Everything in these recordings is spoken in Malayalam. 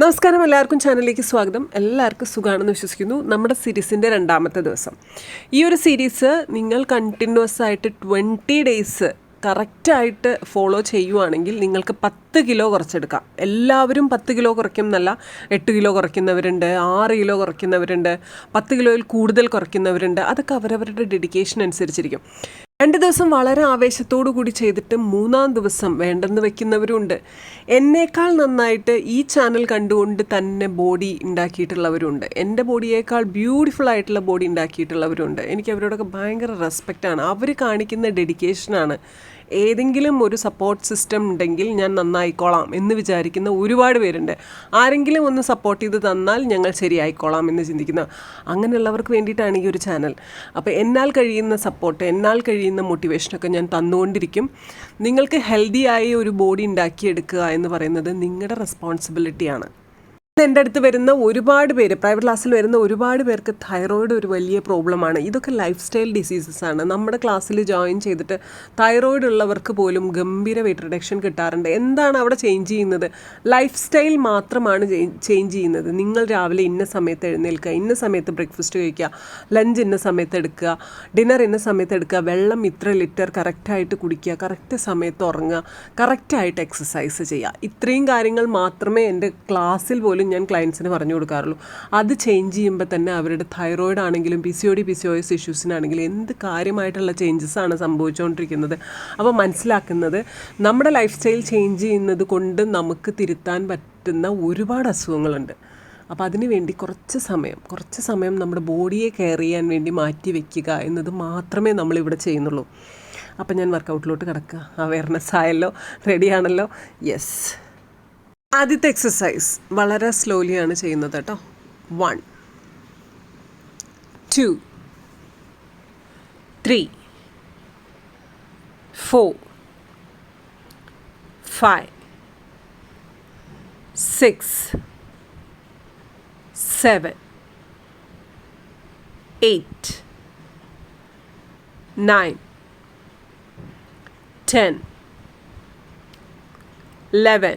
നമസ്കാരം എല്ലാവർക്കും ചാനലിലേക്ക് സ്വാഗതം. എല്ലാവർക്കും സുഖമാണെന്ന് വിശ്വസിക്കുന്നു. നമ്മുടെ സീരീസിന്റെ രണ്ടാമത്തെ ദിവസം. ഈ ഒരു സീരീസ് നിങ്ങൾ കണ്ടിന്യൂസ് ആയിട്ട് ട്വന്റി ഡേയ്സ് കറക്റ്റായിട്ട് ഫോളോ ചെയ്യുവാണെങ്കിൽ നിങ്ങൾക്ക് പത്ത് കിലോ കുറച്ചെടുക്കാം. എല്ലാവരും പത്ത് കിലോ കുറയ്ക്കും എന്നല്ല എട്ട് കിലോ കുറയ്ക്കുന്നവരുണ്ട് ആറ് കിലോ കുറയ്ക്കുന്നവരുണ്ട് പത്ത് കിലോയിൽ കൂടുതൽ കുറയ്ക്കുന്നവരുണ്ട്. അതൊക്കെ അവരവരുടെ ഡെഡിക്കേഷൻ അനുസരിച്ചിരിക്കും. രണ്ട് ദിവസം വളരെ ആവേശത്തോടു കൂടി ചെയ്തിട്ട് മൂന്നാം ദിവസം വേണ്ടെന്ന് വെക്കുന്നവരുണ്ട്. എന്നേക്കാൾ നന്നായിട്ട് ഈ ചാനൽ കണ്ടുകൊണ്ട് തന്നെ ബോഡി ഉണ്ടാക്കിയിട്ടുള്ളവരുണ്ട്. എന്റെ ബോഡിയേക്കാൾ ബ്യൂട്ടിഫുൾ ആയിട്ടുള്ള ബോഡി ഉണ്ടാക്കിയിട്ടുള്ളവരുണ്ട്. എനിക്ക് അവരോടൊക്കെ ഭയങ്കര റെസ്പെക്റ്റാണ്. അവർ കാണിക്കുന്ന ഡെഡിക്കേഷനാണ്. ഏതെങ്കിലും ഒരു സപ്പോർട്ട് സിസ്റ്റം ഉണ്ടെങ്കിൽ ഞാൻ നന്നായിക്കോളാം എന്ന് വിചാരിക്കുന്ന ഒരുപാട് പേരുണ്ട്. ആരെങ്കിലും ഒന്ന് സപ്പോർട്ട് ചെയ്ത് തന്നാൽ ഞങ്ങൾ ശരിയായിക്കോളാം എന്ന് ചിന്തിക്കുന്ന അങ്ങനെയുള്ളവർക്ക് വേണ്ടിയിട്ടാണ് ഈ ഒരു ചാനൽ അപ്പോൾ എന്നാൽ കഴിയുന്ന സപ്പോർട്ട് എന്നാൽ കഴിയുന്ന മോട്ടിവേഷനൊക്കെ ഞാൻ തന്നുകൊണ്ടിരിക്കും. നിങ്ങൾക്ക് ഹെൽത്തി ആയ ഒരു ബോഡി ഉണ്ടാക്കിയെടുക്കുക എന്ന് പറയുന്നത് നിങ്ങളുടെ റെസ്പോൺസിബിലിറ്റിയാണ് എന്റെ അടുത്ത് വരുന്ന ഒരുപാട് പേര് പ്രൈവറ്റ് ക്ലാസ്സിൽ വരുന്ന ഒരുപാട് പേർക്ക് തൈറോയിഡ് ഒരു വലിയ പ്രോബ്ലമാണ് ഇതൊക്കെ ലൈഫ് സ്റ്റൈൽ ഡിസീസസ് ആണ്. നമ്മുടെ ക്ലാസ്സിൽ ജോയിൻ ചെയ്തിട്ട് തൈറോയിഡ് ഉള്ളവർക്ക് പോലും ഗംഭീര വെയിറ്റ് റിഡക്ഷൻ കിട്ടാറുണ്ട്. എന്താണ് അവിടെ ചേഞ്ച് ചെയ്യുന്നത്? ലൈഫ് സ്റ്റൈൽ മാത്രമാണ് ചേഞ്ച് ചെയ്യുന്നത്. നിങ്ങൾ രാവിലെ ഇന്ന സമയത്ത് എഴുന്നേൽക്കുക ഇന്ന സമയത്ത് ബ്രേക്ക്ഫാസ്റ്റ് കഴിക്കുക ലഞ്ച് ഇന്ന സമയത്ത് എടുക്കുക ഡിന്നർ ഇന്ന സമയത്ത് എടുക്കുക വെള്ളം ഇത്ര ലിറ്റർ കറക്റ്റായിട്ട് കുടിക്കുക കറക്റ്റ് സമയത്ത് ഉറങ്ങുക കറക്റ്റായിട്ട് എക്സസൈസ് ചെയ്യുക. ഇത്രയും കാര്യങ്ങൾ മാത്രമേ എന്റെ ക്ലാസ്സിൽ പോലും ഞാൻ ക്ലയൻസിന് പറഞ്ഞു കൊടുക്കാറുള്ളൂ. അത് ചേഞ്ച് ചെയ്യുമ്പോൾ തന്നെ അവരുടെ തൈറോയിഡ് ആണെങ്കിലും P C O D P C O S ഇഷ്യൂസിനാണെങ്കിലും എന്ത് കാര്യമായിട്ടുള്ള ചേഞ്ചസ് ആണ് സംഭവിച്ചുകൊണ്ടിരിക്കുന്നത് അപ്പോൾ മനസ്സിലാക്കുന്നത് നമ്മുടെ ലൈഫ് സ്റ്റൈൽ ചേഞ്ച് ചെയ്യുന്നത് കൊണ്ട് നമുക്ക് തിരുത്താൻ പറ്റുന്ന ഒരുപാട് അസുഖങ്ങളുണ്ട്. അപ്പോൾ അതിന് വേണ്ടി കുറച്ച് സമയം കുറച്ച് സമയം നമ്മുടെ ബോഡിയെ കെയർ ചെയ്യാൻ വേണ്ടി മാറ്റി വയ്ക്കുക എന്നത് മാത്രമേ നമ്മളിവിടെ ചെയ്യുന്നുള്ളൂ. അപ്പം ഞാൻ വർക്കൗട്ടിലോട്ട് കിടക്കുക. അവയർനെസ് ആയല്ലോ റെഡിയാണല്ലോ യെസ് ആദ്യത്തെ എക്സസൈസ് വളരെ സ്ലോലിയാണ് ചെയ്യുന്നത് കേട്ടോ. One two three four five six seven eight nine ten eleven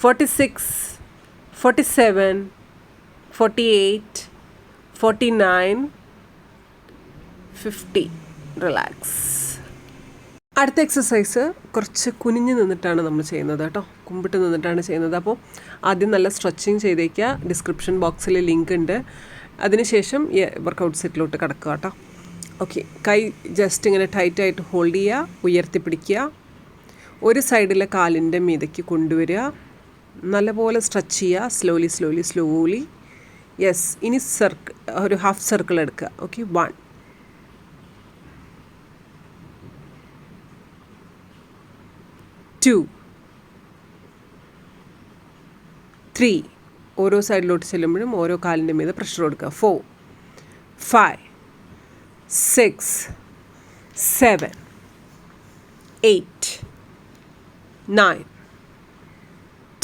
forty six forty seven forty eight forty nine fifty relax അടുത്ത എക്സസൈസ് കുറച്ച് കുനിഞ്ഞ് നിന്നിട്ടാണ് നമ്മൾ ചെയ്യുന്നത് കേട്ടോ. കുമ്പിട്ട് നിന്നിട്ടാണ് ചെയ്യുന്നത്. അപ്പോൾ ആദ്യം നല്ല സ്ട്രെച്ചിങ് ചെയ്തേക്കുക. ഡിസ്ക്രിപ്ഷൻ ബോക്സിൽ ലിങ്ക് ഉണ്ട്. അതിനുശേഷം വർക്കൗട്ട് സെറ്റിലോട്ട് കിടക്കുക കേട്ടോ. ഓക്കെ കൈ ജസ്റ്റ് ഇങ്ങനെ ടൈറ്റായിട്ട് ഹോൾഡ് ചെയ്യുക. ഉയർത്തിപ്പിടിക്കുക. ഒരു സൈഡിലെ കാലിന്റെ മീതയ്ക്ക് കൊണ്ടുവരിക. നല്ലപോലെ സ്ട്രെച്ച് ചെയ്യുക സ്ലോലി സ്ലോലി സ്ലോലി യെസ് ഇനി സർക്കിൾ ഒരു ഹാഫ് സർക്കിൾ എടുക്കുക. ഓക്കെ വൺ ടു ത്രീ ഓരോ സൈഡിലോട്ട് ചെല്ലുമ്പോഴും ഓരോ കാലിന്റെ മീതെ പ്രഷർ കൊടുക്കുക. Four five six seven eight nine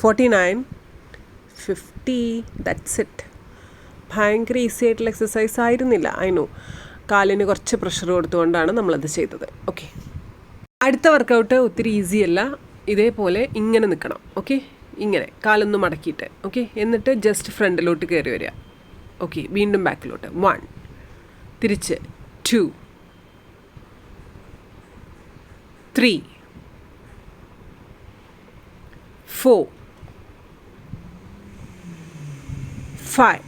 forty nine fifty that's it ഭയങ്കര ഈസി ആയിട്ടുള്ള എക്സസൈസ് ആയിരുന്നില്ല അതിനു കാലിന് കുറച്ച് പ്രഷർ കൊടുത്തുകൊണ്ടാണ് നമ്മളത് ചെയ്തത്. ഓക്കെ അടുത്ത വർക്കൗട്ട് ഒത്തിരി ഈസി അല്ല. ഇതേപോലെ ഇങ്ങനെ നിൽക്കണം. ഓക്കെ ഇങ്ങനെ. കാലൊന്ന് മടക്കിയിട്ട്. ഓക്കെ എന്നിട്ട് ജസ്റ്റ് ഫ്രണ്ടിലോട്ട് കയറി വരിക. ഓക്കെ വീണ്ടും ബാക്കിലോട്ട് വൺ തിരിച്ച്. Two three four five,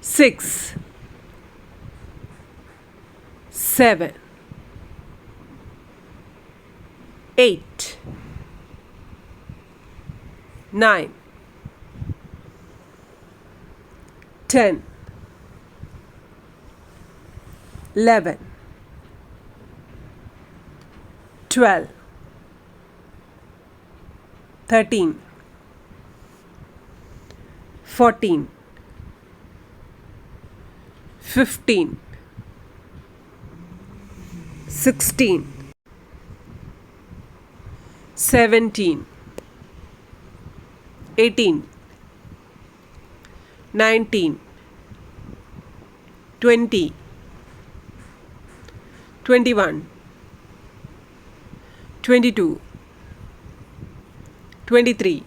six, seven, eight, nine, ten, eleven, twelve, thirteen fourteen, fifteen, sixteen, seventeen, eighteen, nineteen, twenty, twenty-one, twenty-two, twenty-three.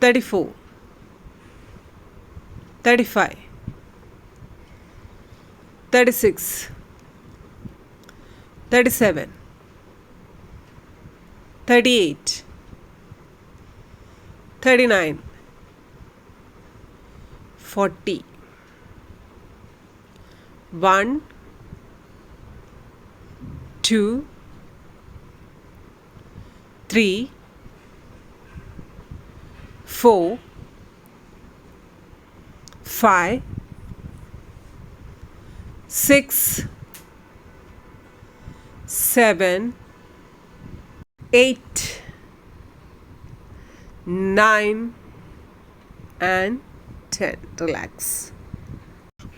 34 35 36 37 38 39 40 1 2 3 four, five, six, seven, eight, nine, and 10. Relax.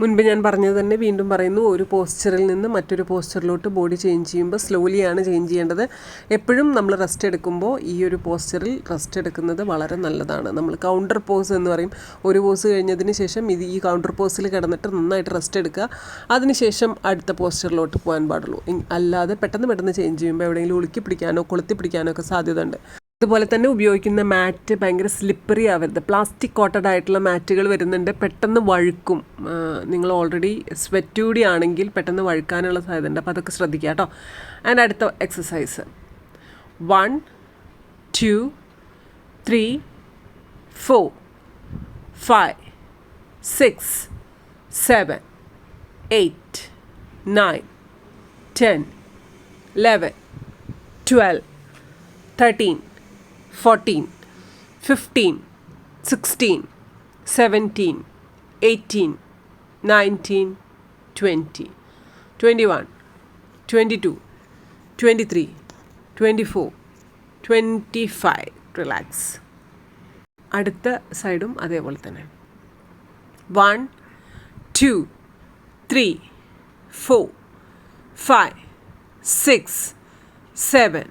മുൻപ് ഞാൻ പറഞ്ഞത് തന്നെ വീണ്ടും പറയുന്നു ഒരു പോസ്റ്ററിൽ നിന്ന് മറ്റൊരു പോസ്ചറിലോട്ട് ബോഡി ചേഞ്ച് ചെയ്യുമ്പോൾ സ്ലോലിയാണ് ചേഞ്ച് ചെയ്യേണ്ടത്. എപ്പോഴും നമ്മൾ റെസ്റ്റ് എടുക്കുമ്പോൾ ഈ ഒരു പോസ്റ്ററിൽ റെസ്റ്റ് എടുക്കുന്നത് വളരെ നല്ലതാണ്. നമ്മൾ കൗണ്ടർ പോസ് എന്ന് പറയും. ഒരു പോസ് കഴിഞ്ഞതിന് ശേഷം ഇത് ഈ കൗണ്ടർ പോസിൽ കിടന്നിട്ട് നന്നായിട്ട് റെസ്റ്റ് എടുക്കുക. അതിനുശേഷം അടുത്ത പോസ്ചറിലോട്ട് പോകാൻ പാടുള്ളൂ. അല്ലാതെ പെട്ടെന്ന് പെട്ടെന്ന് ചേഞ്ച് ചെയ്യുമ്പോൾ എവിടെയെങ്കിലും ഉളുക്കി പിടിക്കാനോ കൊളുത്തി പിടിക്കാനോ ഒക്കെ സാധ്യത ഉണ്ട് അതുപോലെ തന്നെ ഉപയോഗിക്കുന്ന മാറ്റ് ഭയങ്കര സ്ലിപ്പറി ആവരുത്. പ്ലാസ്റ്റിക് കോട്ടഡ് ആയിട്ടുള്ള മാറ്റുകൾ വരുന്നുണ്ട്. പെട്ടെന്ന് വഴുക്കും. നിങ്ങൾ ഓൾറെഡി സ്വെറ്റ് കൂടി ആണെങ്കിൽ പെട്ടെന്ന് വഴുക്കാനുള്ള സാധ്യത ഉണ്ട് അപ്പോൾ അതൊക്കെ ശ്രദ്ധിക്കുക കേട്ടോ. ആൻഡ് അടുത്ത exercise one two three four five six seven eight nine ten eleven twelve thirteen 14, 15, 16, 17, 18, 19, 20, 21, 22, 23, 24, 25. Relax അടുത്ത സൈഡും അതേപോലെ തന്നെ one two three four five six seven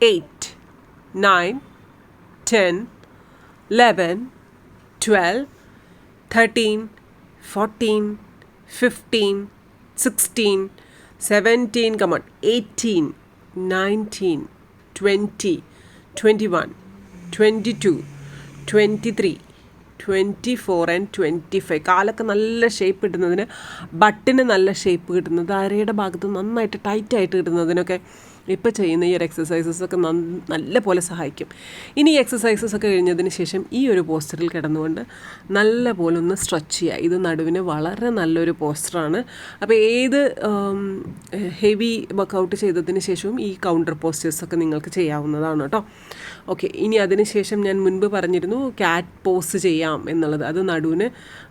eight 9, 10, 11, 12, 13, 14, 15, 16, seventeen come on eighteen nineteen twenty twenty one twenty two twenty three twenty four and twenty five കാലൊക്കെ നല്ല ഷേപ്പ് കിട്ടുന്നതിന് ബട്ടിന് നല്ല ഷേപ്പ് കിട്ടുന്നത് അരയുടെ ഭാഗത്ത് നന്നായിട്ട് ടൈറ്റായിട്ട് കിട്ടുന്നതിനൊക്കെ ഇപ്പോൾ ചെയ്യുന്ന ഈ ഒരു എക്സസൈസസ് ഒക്കെ നല്ല പോലെ സഹായിക്കും. ഇനി ഈ എക്സസൈസസ് ഒക്കെ കഴിഞ്ഞതിന് ശേഷം ഈ ഒരു പോസ്റ്ററിൽ കിടന്നുകൊണ്ട് നല്ല പോലെ ഒന്ന് സ്ട്രെച്ച് ചെയ്യുക. ഇത് നടുവിന് വളരെ നല്ലൊരു പോസ്റ്ററാണ് അപ്പോൾ ഏത് ഹെവി വർക്കൗട്ട് ചെയ്തതിന് ശേഷവും ഈ കൗണ്ടർ പോസ്റ്റേഴ്സ് ഒക്കെ നിങ്ങൾക്ക് ചെയ്യാവുന്നതാണ് കേട്ടോ. ഓക്കെ ഇനി അതിന് ശേഷം ഞാൻ മുൻപ് പറഞ്ഞിരുന്നു ക്യാറ്റ് പോസ് ചെയ്യാം എന്നുള്ളത്. അത് നടുവിന്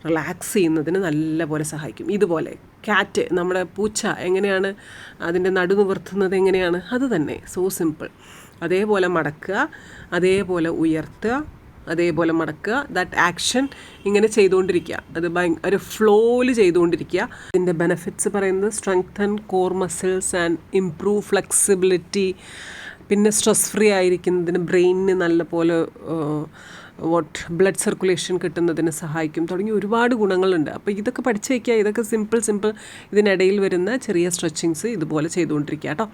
റിലാക്സ് ചെയ്യുന്നതിന് നല്ല പോലെ സഹായിക്കും. ഇതുപോലെ ക്യാറ്റ് നമ്മുടെ പൂച്ച എങ്ങനെയാണ് അതിന്റെ നടു നിവർത്തുന്നത് എങ്ങനെയാണ്? അത് തന്നെ. സോ സിമ്പിൾ അതേപോലെ മടക്കുക അതേപോലെ ഉയർത്തുക അതേപോലെ മടക്കുക. ദാറ്റ് ആക്ഷൻ ഇങ്ങനെ ചെയ്തുകൊണ്ടിരിക്കുക. അത് ഭയ ഒരു ഫ്ലോയിൽ ചെയ്തുകൊണ്ടിരിക്കുക. ഇതിന്റെ ബെനഫിറ്റ്സ് പറയുന്നത് strengthen core muscles and improve flexibility പിന്നെ സ്ട്രെസ് ഫ്രീ ആയിരിക്കുന്നതിന് ബ്രെയിനിന് നല്ല പോലെ വോട്ട് ബ്ലഡ് സർക്കുലേഷൻ കിട്ടുന്നതിന് സഹായിക്കും. തുടങ്ങി ഒരുപാട് ഗുണങ്ങളുണ്ട്. അപ്പോൾ ഇതൊക്കെ പഠിച്ചു വയ്ക്കുക ഇതൊക്കെ സിമ്പിൾ സിമ്പിൾ ഇതിനിടയിൽ വരുന്ന ചെറിയ സ്ട്രെച്ചിങ്സ് ഇതുപോലെ ചെയ്തുകൊണ്ടിരിക്കുക കേട്ടോ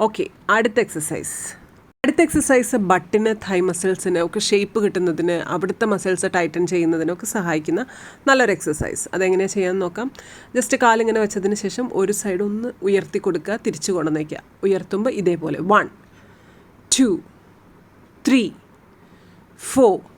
ഓക്കെ അടുത്ത എക്സസൈസ് അടുത്ത എക്സസൈസ് ബട്ടിന് തൈ മസിൽസിന് ഒക്കെ ഷേപ്പ് കിട്ടുന്നതിന് അവിടുത്തെ മസിൽസ് ടൈറ്റൻ ചെയ്യുന്നതിനൊക്കെ സഹായിക്കുന്ന നല്ലൊരു എക്സസൈസ് അതെങ്ങനെയാണ് ചെയ്യാമെന്ന് നോക്കാം. ജസ്റ്റ് കാലിങ്ങനെ വെച്ചതിന് ശേഷം ഒരു സൈഡ് ഒന്ന് ഉയർത്തി കൊടുക്കുക. തിരിച്ചു കൊണ്ടുവന്നേക്കുക ഉയർത്തുമ്പോൾ ഇതേപോലെ. One two three four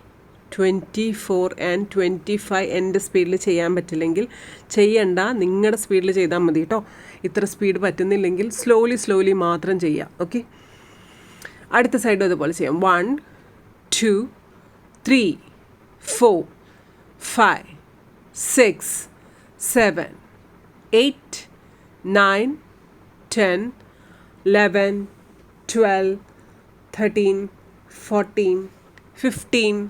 Twenty four and twenty five എന്റെ സ്പീഡിൽ ചെയ്യാൻ പറ്റില്ലെങ്കിൽ ചെയ്യണ്ട. നിങ്ങളുടെ സ്പീഡിൽ ചെയ്താൽ മതി കേട്ടോ ഇത്ര സ്പീഡ് പറ്റുന്നില്ലെങ്കിൽ സ്ലോലി സ്ലോലി മാത്രം ചെയ്യാം. ഓക്കെ അടുത്ത സൈഡും അതുപോലെ ചെയ്യാം. One two three four five six seven eight nine ten eleven twelve thirteen fourteen fifteen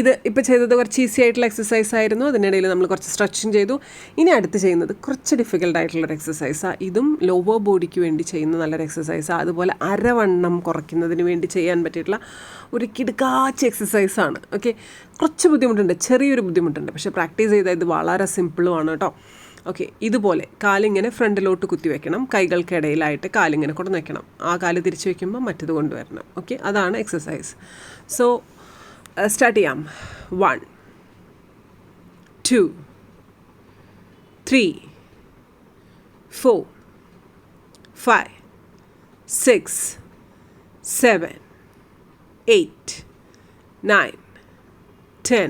ഇത് ഇപ്പോൾ ചെയ്തത് കുറച്ച് ഈസി ആയിട്ടുള്ള എക്സസൈസ് ആയിരുന്നു. അതിനിടയിൽ നമ്മൾ കുറച്ച് സ്ട്രെച്ചിങ് ചെയ്തു. ഇനി അടുത്ത് ചെയ്യുന്നത് കുറച്ച് ഡിഫിക്കൽട്ട് ആയിട്ടുള്ളൊരു എക്സസൈസാണ് ഇതും ലോവർ ബോഡിക്ക് വേണ്ടി ചെയ്യുന്ന നല്ലൊരു എക്സസൈസാണ് അതുപോലെ അരവണ്ണം കുറയ്ക്കുന്നതിന് വേണ്ടി ചെയ്യാൻ പറ്റിയിട്ടുള്ള ഒരു കിടുക്കാച്ച എക്സസൈസാണ് ഓക്കെ കുറച്ച് ബുദ്ധിമുട്ടുണ്ട്. ചെറിയൊരു ബുദ്ധിമുട്ടുണ്ട്. പക്ഷേ പ്രാക്ടീസ് ചെയ്താൽ ഇത് വളരെ സിമ്പിളുമാണ് കേട്ടോ. ഓക്കെ ഇതുപോലെ കാലിങ്ങനെ ഫ്രണ്ടിലോട്ട് കുത്തി വെക്കണം. കൈകൾക്കിടയിലായിട്ട് കാലിങ്ങനെ കൊണ്ട് വെക്കണം. ആ കാൽ തിരിച്ചു വെക്കുമ്പോൾ മറ്റത് കൊണ്ടുവരണം. ഓക്കെ അതാണ് എക്സസൈസ് സോ സ്റ്റാർട്ട് ചെയ്യാം one two three four five six seven eight nine ten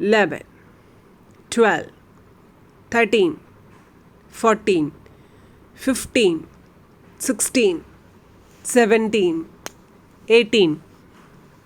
eleven twelve thirteen fourteen fifteen sixteen seventeen eighteen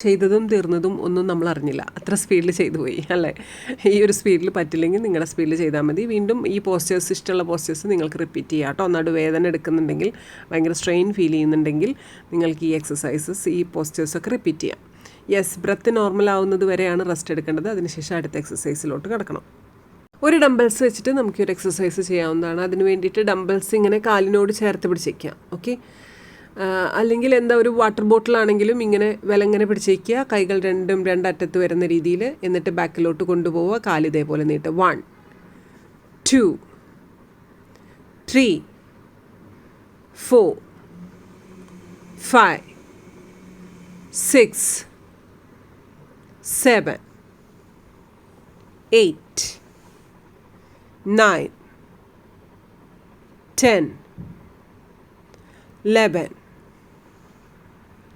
ചെയ്തതും തീർന്നതും ഒന്നും നമ്മൾ അറിഞ്ഞില്ല. അത്ര സ്പീഡിൽ ചെയ്തു പോയി അല്ലേ? ഈ ഒരു സ്പീഡിൽ പറ്റില്ലെങ്കിൽ നിങ്ങളുടെ സ്പീഡിൽ ചെയ്താൽ മതി. വീണ്ടും ഈ പോസ്റ്റേഴ്സ് ഇഷ്ടമുള്ള പോസ്റ്റേഴ്സ് നിങ്ങൾക്ക് റിപ്പീറ്റ് ചെയ്യാം കേട്ടോ. നടുവേദന എടുക്കുന്നുണ്ടെങ്കിൽ ഭയങ്കര സ്ട്രെയിൻ ഫീൽ ചെയ്യുന്നുണ്ടെങ്കിൽ നിങ്ങൾക്ക് ഈ എക്സസൈസസ് ഈ പോസ്റ്റേഴ്സൊക്കെ റിപ്പീറ്റ് ചെയ്യാം. യെസ് ബ്രത്ത് നോർമൽ ആവുന്നത് വരെയാണ് റെസ്റ്റ് എടുക്കേണ്ടത്. അതിനുശേഷം അടുത്ത എക്സസൈസിലോട്ട് കിടക്കണം. ഒരു ഡംബൽസ് വെച്ചിട്ട് നമുക്ക് ഒരു എക്സസൈസ് ചെയ്യാവുന്നതാണ്. അതിന് വേണ്ടിയിട്ട് ഡംബൽസ് ഇങ്ങനെ കാലിനോട് ചേർത്ത് പിടിച്ചേക്കാം ഓക്കെ അല്ലെങ്കിൽ എന്താ ഒരു വാട്ടർ ബോട്ടിലാണെങ്കിലും ഇങ്ങനെ വിലങ്ങനെ പിടിച്ചേക്കുക. കൈകൾ രണ്ടും രണ്ടറ്റത്ത് വരുന്ന രീതിയിൽ എന്നിട്ട് ബാക്കിലോട്ട് കൊണ്ടുപോവുക. കാലിതേപോലെ നീട്ട് one two three four five six seven eight nine ten eleven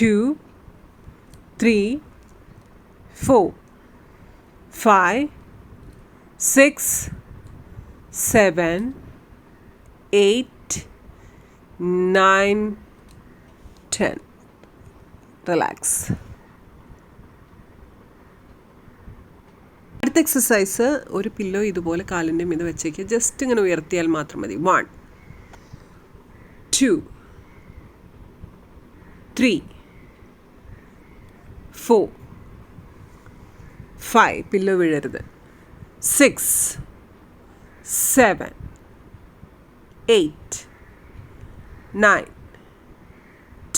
2 3 4 5 6 7 8 9 10 relax. അടുത്ത എക്സസൈസ് ഒരു പില്ലോ ഇതുപോലെ കാലിന്റെ മീത് വെച്ചേക്ക്. ജസ്റ്റ് ഇങ്ങനെ ഉയർത്തിയാൽ മാത്രം മതി. One two three four five pillow വീഴരുത്. Six seven eight nine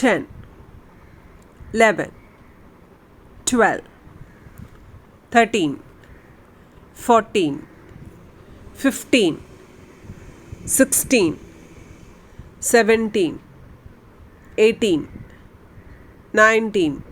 ten eleven twelve thirteen 14, 15, 16, 17, 18, 19,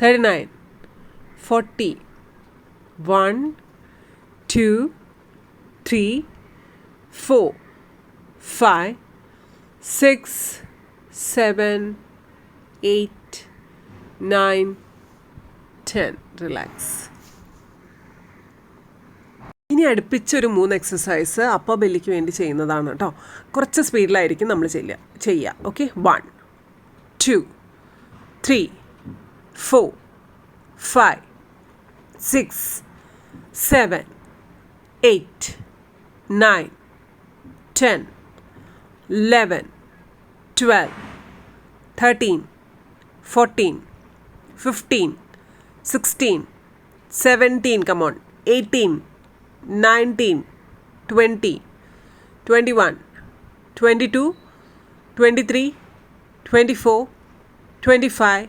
39, 40, 1, 2, 3, 4, 5, 6, 7, 8, 9, 10. Relax ഇനി അടുപ്പിച്ചൊരു മൂന്ന് എക്സസൈസ് അപ്പ ബെല്ലിക്ക് വേണ്ടി ചെയ്യുന്നതാണ് കേട്ടോ കുറച്ച് സ്പീഡിലായിരിക്കും നമ്മൾ ചെയ്യുക ചെയ്യുക okay one two three four, five, six, seven, eight, nine, ten, eleven, twelve, thirteen, fourteen, fifteen, sixteen, seventeen. come on, eighteen, nineteen, twenty, twenty-one, twenty-two, twenty-three, twenty-four, twenty-five.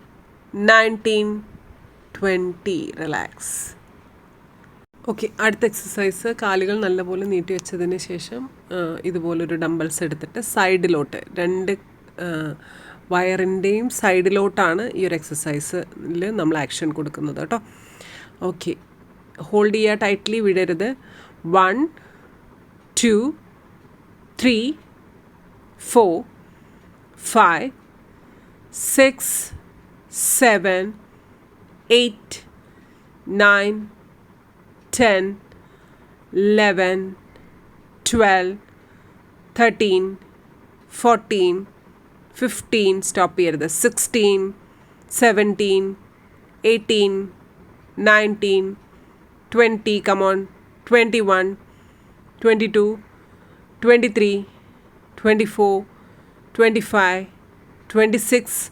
19, 20. Relax okay അടുത്ത എക്സസൈസ് കാലുകൾ നല്ലപോലെ നീട്ടി വെച്ചതിന് ശേഷം ഇതുപോലൊരു ഡംബൽസ് എടുത്തിട്ട് സൈഡിലോട്ട് രണ്ട് വയറിന്റെയും സൈഡിലോട്ടാണ് ഈ ഒരു എക്സസൈസിൽ നമ്മൾ ആക്ഷൻ കൊടുക്കുന്നത് കേട്ടോ. ഓക്കെ ഹോൾഡ് ചെയ്യുക ടൈറ്റ്ലി വിടരുത്. One two three four five six seven, eight, nine, ten, eleven, twelve, thirteen, fourteen, fifteen. stop here. The 16 17 18 19 20 come on. 21 22 23 24 25 26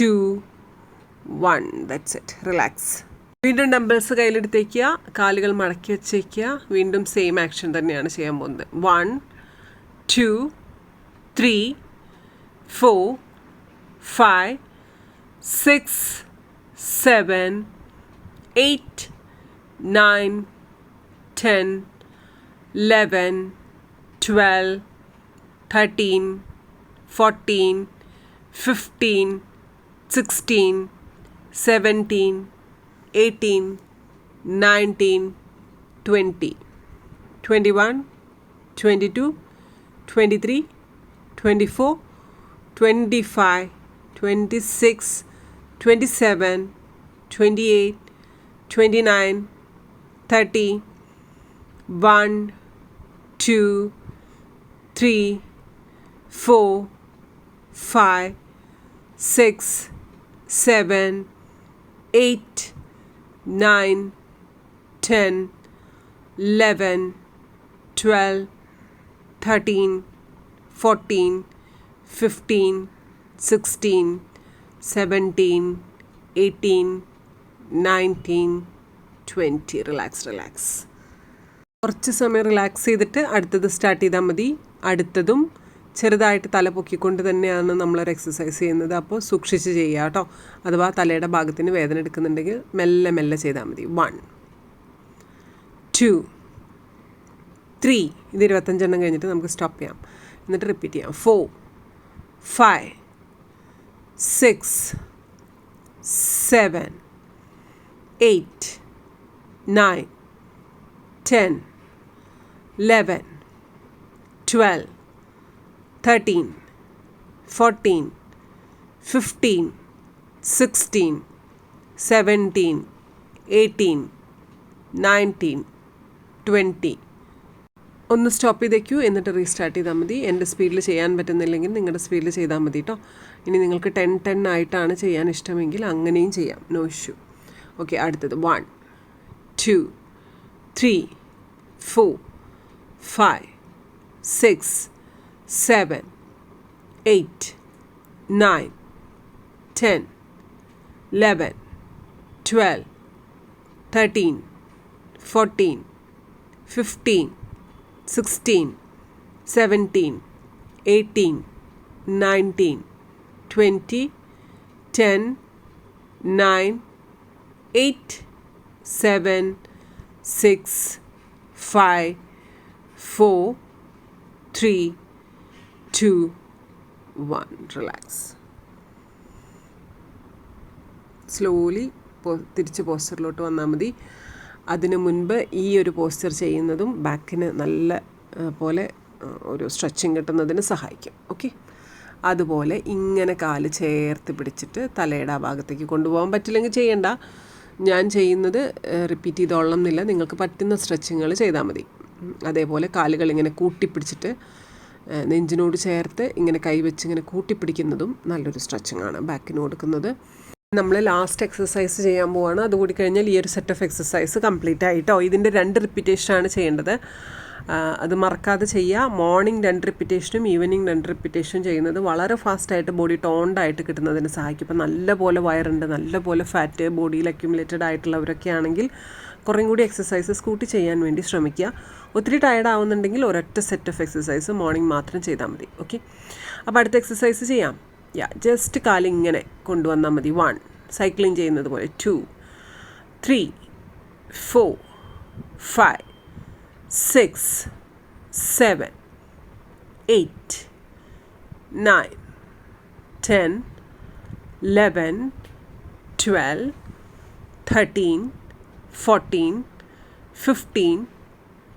two one that's it relax വീണ്ടും ഡംബിൾസ് കയ്യിലെടുത്തേക്കുക കാലുകൾ മടക്കി വെച്ചേക്കുക. വീണ്ടും സെയിം ആക്ഷൻ തന്നെയാണ് ചെയ്യാൻ പോകുന്നത്. One two three four five six seven eight nine ten eleven twelve thirteen fourteen fifteen 16, 17, 18, 19, 20, 21, 22, 23, 24, 25, 26, 27, 28, 29, 30, 1, 2, 3, 4, 5, 6, seven, eight, nine, ten, eleven, twelve, thirteen, fourteen, fifteen, sixteen, seventeen, eighteen, nineteen twenty relax relax കുറച്ച് സമയം റിലാക്സ് ചെയ്തിട്ട് അടുത്തത് സ്റ്റാർട്ട് ചെയ്താൽ മതി അടുത്തതും ചെറുതായിട്ട് തല പൊക്കിക്കൊണ്ട് തന്നെയാണ് നമ്മളൊരു എക്സസൈസ് ചെയ്യുന്നത്. അപ്പോൾ സൂക്ഷിച്ച് ചെയ്യുക കേട്ടോ. അഥവാ തലയുടെ ഭാഗത്തിന് വേദന എടുക്കുന്നുണ്ടെങ്കിൽ മെല്ലെ മെല്ലെ ചെയ്താൽ മതി. വൺ ടു ത്രീ ഇത് ഇരുപത്തഞ്ചെണ്ണം കഴിഞ്ഞിട്ട് നമുക്ക് സ്റ്റോപ്പ് ചെയ്യാം. എന്നിട്ട് റിപ്പീറ്റ് ചെയ്യാം. Four five six seven eight nine ten eleven twelve 13, 14, 15, 16, 17, 18, 19, 20. ഒന്ന് സ്റ്റോപ്പ് ചെയ്തേക്കൂ. എന്നിട്ട് റീസ്റ്റാർട്ട് ചെയ്താൽ മതി. എന്റെ സ്പീഡിൽ ചെയ്യാൻ പറ്റുന്നില്ലെങ്കിൽ നിങ്ങളുടെ സ്പീഡിൽ ചെയ്താൽ മതി കേട്ടോ ഇനി നിങ്ങൾക്ക് ടെൻ ടെൻ ആയിട്ടാണ് ചെയ്യാൻ ഇഷ്ടമെങ്കിൽ അങ്ങനെയും ചെയ്യാം. നോ ഇഷ്യൂ ഓക്കെ അടുത്തത്. One two three four five six seven, eight, nine, ten, eleven, twelve, thirteen, fourteen, fifteen, sixteen, seventeen, eighteen, nineteen, twenty, ten, nine, eight, seven, six, five, four, three. Two one relax slowly തിരിച്ച് പോസ്റ്ററിലോട്ട് വന്നാൽ മതി. അതിനു മുൻപ് ഈ ഒരു പോസ്റ്റർ ചെയ്യുന്നതും ബാക്കിന് നല്ല പോലെ ഒരു സ്ട്രെച്ചിങ് കിട്ടുന്നതിന് സഹായിക്കും. ഓക്കെ? അതുപോലെ ഇങ്ങനെ കാൽ ചേർത്ത് പിടിച്ചിട്ട് തലയുടെ ആ ഭാഗത്തേക്ക് കൊണ്ടുപോകാൻ പറ്റില്ലെങ്കിൽ ചെയ്യണ്ട. ഞാൻ ചെയ്യുന്നത് റിപ്പീറ്റ് ചെയ്തോളണം എന്നില്ല. നിങ്ങൾക്ക് പറ്റുന്ന സ്ട്രെച്ചിങ്ങുകൾ ചെയ്താൽ മതി. അതേപോലെ കാലുകൾ ഇങ്ങനെ കൂട്ടിപ്പിടിച്ചിട്ട് നെഞ്ചിനോട് ചേർത്ത് ഇങ്ങനെ കൈവച്ച് ഇങ്ങനെ കൂട്ടിപ്പിടിക്കുന്നതും നല്ലൊരു സ്ട്രെച്ചിങ് ആണ് ബാക്കിന് കൊടുക്കുന്നത്. നമ്മൾ ലാസ്റ്റ് എക്സസൈസ് ചെയ്യാൻ പോവാണ്. അതുകൂടി കഴിഞ്ഞാൽ ഈ ഒരു സെറ്റ് ഓഫ് എക്സസൈസ് കംപ്ലീറ്റ് ആയിട്ടോ. ഇതിന്റെ രണ്ട് റിപ്പീറ്റേഷനാണ് ചെയ്യേണ്ടത്. അത് മറക്കാതെ ചെയ്യുക മോർണിംഗ് രണ്ട് റിപ്പീറ്റേഷനും ഈവനിങ് രണ്ട് റിപ്പീറ്റേഷനും ചെയ്യുന്നത് വളരെ ഫാസ്റ്റായിട്ട് ബോഡി ടോണ്ടായിട്ട് കിട്ടുന്നതിന് സഹായിക്കും. ഇപ്പം നല്ല പോലെ വയറുണ്ട് നല്ലപോലെ ഫാറ്റ് ബോഡിയിൽ അക്യുമുലേറ്റഡ് ആയിട്ടുള്ളവരൊക്കെ ആണെങ്കിൽ കുറേം കൂടി എക്സസൈസസ് കൂട്ടി ചെയ്യാൻ വേണ്ടി ശ്രമിക്കുക. ഒത്തിരി ടയർഡ് ആവുന്നുണ്ടെങ്കിൽ ഒരൊറ്റ സെറ്റ് ഓഫ് എക്സസൈസ് മോർണിംഗ് മാത്രം ചെയ്താൽ മതി ഓക്കെ അപ്പോൾ അടുത്ത എക്സസൈസ് ചെയ്യാം. യാ ജസ്റ്റ് കാലിങ്ങനെ കൊണ്ടുവന്നാൽ മതി. വൺ സൈക്ലിംഗ് ചെയ്യുന്നത് പോലെ. Two three four five six seven eight nine ten eleven twelve thirteen fourteen fifteen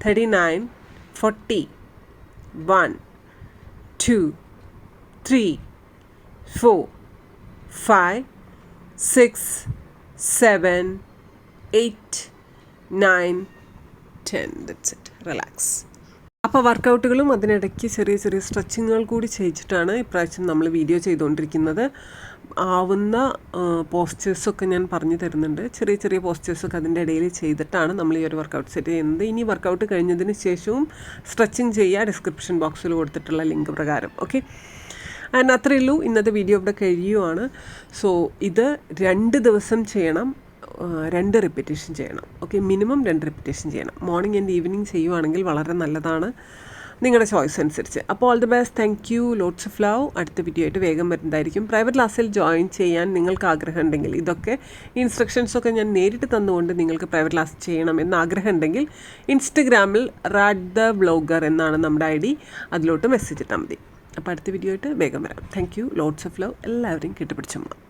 39, 40. 1, 2, 3, 4, 5, 6, 7, 8, 9, 10. That's it. Relax. അപ്പോൾ വർക്കൗട്ടുകളും അതിനിടയ്ക്ക് ചെറിയ ചെറിയ സ്ട്രെച്ചിങ്ങുകൾ കൂടി ചെയ്യിച്ചിട്ടാണ് ഇപ്രാവശ്യം നമ്മൾ വീഡിയോ ചെയ്തുകൊണ്ടിരിക്കുന്നത്. ആവുന്ന പോസ്റ്റേഴ്സൊക്കെ ഞാൻ പറഞ്ഞു തരുന്നുണ്ട്. ചെറിയ ചെറിയ പോസ്റ്റേഴ്സൊക്കെ അതിന്റെ ഇടയിൽ ചെയ്തിട്ടാണ് നമ്മൾ ഈ ഒരു വർക്കൗട്ട് സെറ്റ് ചെയ്യുന്നത്. ഇനി വർക്കൗട്ട് കഴിഞ്ഞതിന് ശേഷവും സ്ട്രെച്ചിങ് ചെയ്യുക ഡിസ്ക്രിപ്ഷൻ ബോക്സിൽ കൊടുത്തിട്ടുള്ള ലിങ്ക് പ്രകാരം. ഓക്കെ ആൻഡ് അത്രയേ ഉള്ളൂ. ഇന്നത്തെ വീഡിയോ ഇവിടെ കഴിയുവാണ്. സോ ഇത് രണ്ട് ദിവസം ചെയ്യണം. രണ്ട് റിപ്പീറ്റേഷൻ ചെയ്യണം. ഓക്കെ മിനിമം രണ്ട് റിപ്പീറ്റേഷൻ ചെയ്യണം. മോർണിംഗ് ആൻഡ് ഈവനിങ് ചെയ്യുവാണെങ്കിൽ വളരെ നല്ലതാണ് നിങ്ങളുടെ ചോയ്സ് അനുസരിച്ച്. അപ്പോൾ all the best thank you lots of love അടുത്ത വീഡിയോ ആയിട്ട് വേഗം വരുന്നതായിരിക്കും. പ്രൈവറ്റ് ക്ലാസ്സിൽ ജോയിൻ ചെയ്യാൻ നിങ്ങൾക്ക് ആഗ്രഹം ഉണ്ടെങ്കിൽ ഇതൊക്കെ ഇൻസ്ട്രക്ഷൻസൊക്കെ ഞാൻ നേരിട്ട് തന്നുകൊണ്ട് നിങ്ങൾക്ക് പ്രൈവറ്റ് ക്ലാസ് ചെയ്യണം എന്ന് ആഗ്രഹം ഉണ്ടെങ്കിൽ ഇൻസ്റ്റഗ്രാമിൽ റാഡ് ദ ബ്ലോഗർ എന്നാണ് നമ്മുടെ ഐ ഡി. അതിലോട്ട് മെസ്സേജ് ഇട്ടാൽ മതി. അപ്പോൾ അടുത്ത വീഡിയോ ആയിട്ട് വേഗം വരാം. Thank you lots of love എല്ലാവരെയും കെട്ടിപ്പിടിച്ചമ്മ